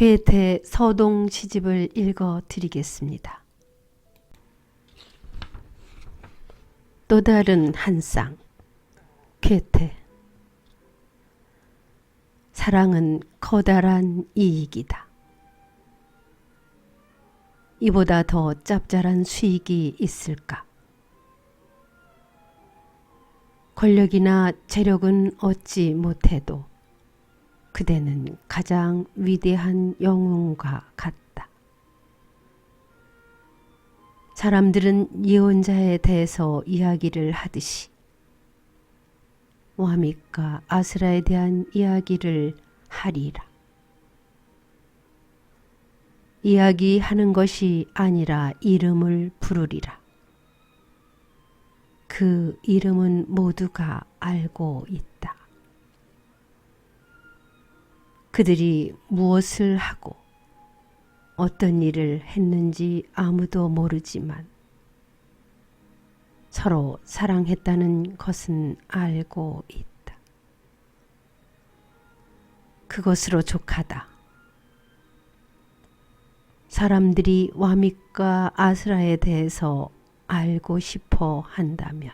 괴테 서동 시집을 읽어 드리겠습니다. 또 다른 한 쌍. 괴테. 사랑은 커다란 이익이다. 이보다 더 짭짤한 수익이 있을까? 권력이나 재력은 얻지 못해도 그대는 가장 위대한 영웅과 같다. 사람들은 예언자에 대해서 이야기를 하듯이 와믹과 아스라에 대한 이야기를 하리라. 이야기하는 것이 아니라 이름을 부르리라. 그 이름은 모두가 알고 있다. 그들이 무엇을 하고 어떤 일을 했는지 아무도 모르지만 서로 사랑했다는 것은 알고 있다. 그것으로 족하다. 사람들이 와믹과 아스라에 대해서 알고 싶어 한다면